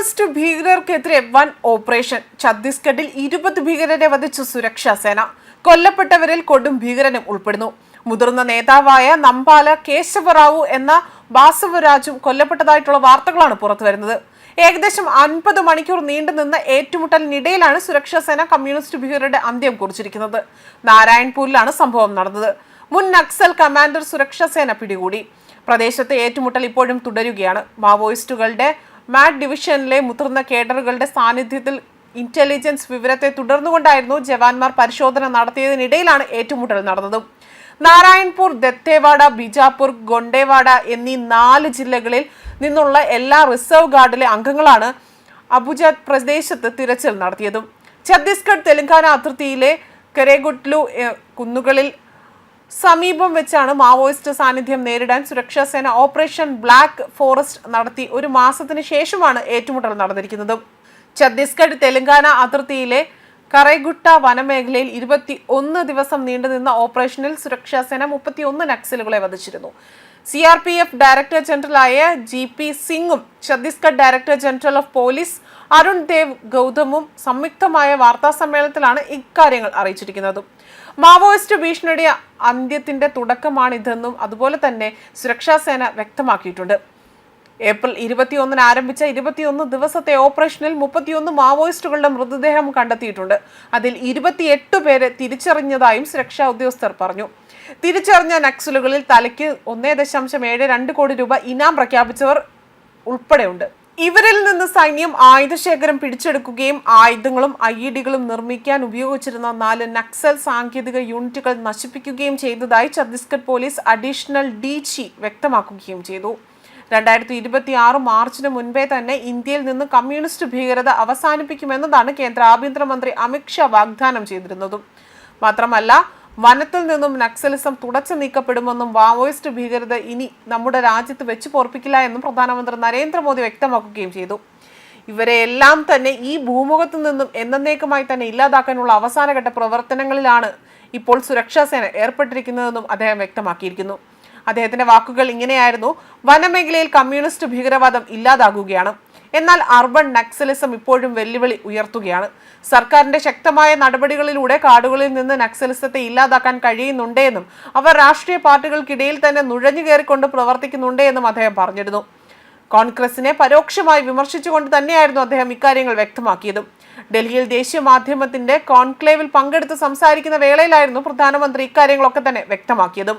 Maoist ഭീകരർക്കെതിരെ വൻ operation. ഛത്തീസ്ഗഡിൽ ഇരുപത് ഭീകരരെ വധിച്ചു സുരക്ഷാ സേന. കൊല്ലപ്പെട്ടവരിൽ കൊടും ഭീകരനും ഉൾപ്പെടുന്നു. മുതിർന്ന നേതാവായ നമ്പാല കേശവറാവു എന്ന ബാസവരാജും കൊല്ലപ്പെട്ടതായിട്ടുള്ള വാർത്തകളാണ് പുറത്തുവരുന്നത്. ഏകദേശം അൻപത് മണിക്കൂർ നീണ്ടുനിന്ന ഏറ്റുമുട്ടലിനിടയിലാണ് സുരക്ഷാ സേന കമ്മ്യൂണിസ്റ്റ് ഭീകരരുടെ അന്ത്യം കുറിച്ചിരിക്കുന്നത്. നാരായൺപൂരിലാണ് സംഭവം നടന്നത്. മുൻ നക്സൽ കമാൻഡർ സുരക്ഷാ സേന പിടികൂടി. പ്രദേശത്തെ ഏറ്റുമുട്ടൽ ഇപ്പോഴും തുടരുകയാണ്. മാവോയിസ്റ്റുകളുടെ മാറ്റ് ഡിവിഷനിലെ മുതിർന്ന കേഡറുകളുടെ സാന്നിധ്യത്തിൽ ഇന്റലിജൻസ് വിവരത്തെ തുടർന്നുകൊണ്ടായിരുന്നു ജവാന്മാർ പരിശോധന നടത്തിയതിനിടയിലാണ് ഏറ്റുമുട്ടൽ നടന്നത്. നാരായൺപൂർ ദത്തേവാഡ ബിജാപൂർ ഗൊണ്ടേവാഡ എന്നീ നാല് ജില്ലകളിൽ നിന്നുള്ള എല്ലാ റിസർവ് ഗാർഡിലെ അംഗങ്ങളാണ് അബുജാത് പ്രദേശത്ത് തിരച്ചിൽ നടത്തിയതും. ഛത്തീസ്ഗഡ് തെലങ്കാന അതിർത്തിയിലെ കരേഗുട്ലു കുന്നുകളിൽ സമീപം വെച്ചാണ് മാവോയിസ്റ്റ് സാന്നിധ്യം നേരിടാൻ സുരക്ഷാ സേന ഓപ്പറേഷൻ ബ്ലാക്ക് ഫോറസ്റ്റ് നടത്തി ഒരു മാസത്തിന് ശേഷമാണ് ഏറ്റുമുട്ടൽ നടന്നിരിക്കുന്നത്. ഛത്തീസ്ഗഡ് തെലങ്കാന അതിർത്തിയിലെ കറൈഗുട്ട വനമേഖലയിൽ ഇരുപത്തി ഒന്ന് ദിവസം നീണ്ടുനിന്ന ഓപ്പറേഷനിൽ സുരക്ഷാ സേന മുപ്പത്തി ഒന്ന് നക്സലുകളെ വധിച്ചിരുന്നു. C R P F director ജനറലായ G P സിംഗും Chhattisgarh director general of police Arun Dev ഗൗതമും സംയുക്തമായ വാർത്താ സമ്മേളനത്തിലാണ് ഇക്കാര്യങ്ങൾ അറിയിച്ചിരിക്കുന്നത്. മാവോയിസ്റ്റ് ഭീഷണിയുടെ അന്ത്യത്തിന്റെ തുടക്കമാണിതെന്നും അതുപോലെ തന്നെ സുരക്ഷാ സേന വ്യക്തമാക്കിയിട്ടുണ്ട്. ഏപ്രിൽ ഇരുപത്തിയൊന്നിന് ആരംഭിച്ച ഇരുപത്തിയൊന്ന് ദിവസത്തെ ഓപ്പറേഷനിൽ മുപ്പത്തിയൊന്ന് മാവോയിസ്റ്റുകളുടെ മൃതദേഹം കണ്ടെത്തിയിട്ടുണ്ട്. അതിൽ ഇരുപത്തിയെട്ട് പേരെ തിരിച്ചറിഞ്ഞതായും സുരക്ഷാ ഉദ്യോഗസ്ഥർ പറഞ്ഞു. തിരിച്ചറിഞ്ഞ നക്സലുകളിൽ തലയ്ക്ക് ഒന്നേ ദശാംശം ഏഴ് രണ്ട് കോടി രൂപ ഇനാം പ്രഖ്യാപിച്ചവർ ഉൾപ്പെടെയുണ്ട്. ഇവരിൽ നിന്ന് സൈന്യം ആയുധശേഖരം പിടിച്ചെടുക്കുകയും ആയുധങ്ങളും ഐ ഇ ഡികളും നിർമ്മിക്കാൻ ഉപയോഗിച്ചിരുന്ന നാല് നക്സൽ സാങ്കേതിക യൂണിറ്റുകൾ നശിപ്പിക്കുകയും ചെയ്തതായി Chhattisgarh police additional D G വ്യക്തമാക്കുകയും ചെയ്തു. രണ്ടായിരത്തി ഇരുപത്തി ആറ് മാർച്ചിന് മുൻപേ തന്നെ ഇന്ത്യയിൽ നിന്ന് കമ്മ്യൂണിസ്റ്റ് ഭീകരത അവസാനിപ്പിക്കുമെന്നതാണ് കേന്ദ്ര ആഭ്യന്തരമന്ത്രി അമിത്ഷാ വാഗ്ദാനം ചെയ്തിരുന്നതും. മാത്രമല്ല വനത്തിൽ നിന്നും നക്സലിസം തുടച്ചു നീക്കപ്പെടുമെന്നും മാവോയിസ്റ്റ് ഭീകരത ഇനി നമ്മുടെ രാജ്യത്ത് വെച്ച് പൊറപ്പിക്കില്ല എന്നും പ്രധാനമന്ത്രി നരേന്ദ്രമോദി വ്യക്തമാക്കുകയും ചെയ്തു. ഇവരെ എല്ലാം തന്നെ ഈ ഭൂമുഖത്തു നിന്നും എന്നേക്കുമായി തന്നെ ഇല്ലാതാക്കാനുള്ള അവസാനഘട്ട പ്രവർത്തനങ്ങളിലാണ് ഇപ്പോൾ സുരക്ഷാസേന ഏർപ്പെട്ടിരിക്കുന്നതെന്നും അദ്ദേഹം വ്യക്തമാക്കിയിരിക്കുന്നു. അദ്ദേഹത്തിന്റെ വാക്കുകൾ ഇങ്ങനെയായിരുന്നു. വനമേഖലയിൽ കമ്മ്യൂണിസ്റ്റ് ഭീകരവാദം ഇല്ലാതാകുകയാണ്. എന്നാൽ അർബൻ നക്സലിസം ഇപ്പോഴും വെല്ലുവിളി ഉയർത്തുകയാണ്. സർക്കാരിന്റെ ശക്തമായ നടപടികളിലൂടെ കാടുകളിൽ നിന്ന് നക്സലിസത്തെ ഇല്ലാതാക്കാൻ കഴിയുന്നുണ്ടെന്നും അവർ രാഷ്ട്രീയ പാർട്ടികൾക്കിടയിൽ തന്നെ നുഴഞ്ഞു കയറിക്കൊണ്ട് പ്രവർത്തിക്കുന്നുണ്ടെന്നും അദ്ദേഹം പറഞ്ഞിരുന്നു. കോൺഗ്രസിനെ പരോക്ഷമായി വിമർശിച്ചുകൊണ്ട് തന്നെയായിരുന്നു അദ്ദേഹം ഇക്കാര്യങ്ങൾ വ്യക്തമാക്കിയതും. ഡൽഹിയിൽ ദേശീയ മാധ്യമത്തിന്റെ കോൺക്ലേവിൽ പങ്കെടുത്ത് സംസാരിക്കുന്ന വേളയിലായിരുന്നു പ്രധാനമന്ത്രി ഇക്കാര്യങ്ങളൊക്കെ തന്നെ വ്യക്തമാക്കിയതും.